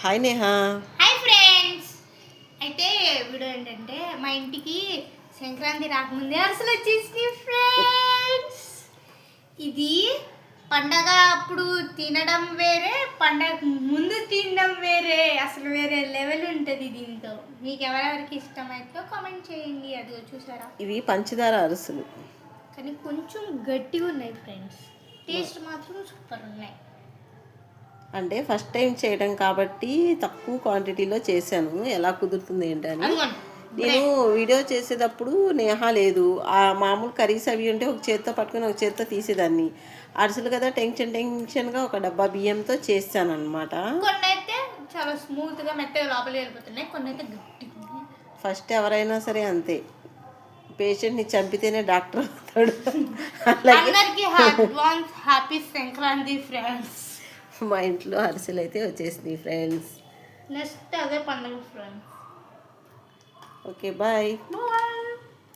Hi Neha hi friends అయితే video ఏంటంటే మా ఇంటికి సంక్రాంతి రాకముందే అసలు వచ్చేసి ఫ్రెండ్స్ ఇది పండగ అప్పుడు తినడం వేరే పండగ ముందు తినడం వేరే అసలు వేరే లెవెల్ ఉంటుంది దీంతో. మీకు ఎవరెవరికి ఇష్టమైతే కామెంట్ చేయండి అది చూసారా? ఇవి పంచదార అరుసులు. కానీ కొంచెం గట్టిగా ఉన్నాయి ఫ్రెండ్స్ టేస్ట్ మాత్రం సూపర్ ఉన్నాయి. అంటే ఫస్ట్ టైం చేయడం కాబట్టి తక్కువ క్వాంటిటీలో చేశాను. ఎలా కుదురుతుంది ఏంటని నేను వీడియో చేసేటప్పుడు నేహా లేదు. ఆ మామూలు కర్రీస్ అవి ఉంటే ఒక చేత్తో పట్టుకొని ఒక చేత్తో తీసేదాన్ని. అరిసెలు కదా టెన్షన్ టెన్షన్గా ఒక డబ్బా బియ్యంతో చేశాను అనమాట చాలా స్మూత్గా మెత్తగా లోపలికి వెళ్ళిపోతున్నాయి. కొన్ని అయితే గట్టిగా ఉన్నాయి. ఫస్ట్ ఎవరైనా సరే అంతే. పేషెంట్ని చంపితేనే డాక్టర్ అవుతాడు. అందరికి హ్యాపీ సంక్రాంతి ఫ్రెండ్స్ మా ఇంట్లో అరిసెలు అయితే వచ్చేసింది ఫ్రెండ్స్ నెక్స్ట్ అదే పండుగ ఫ్రెండ్స్ ఓకే బాయ్ బాయ్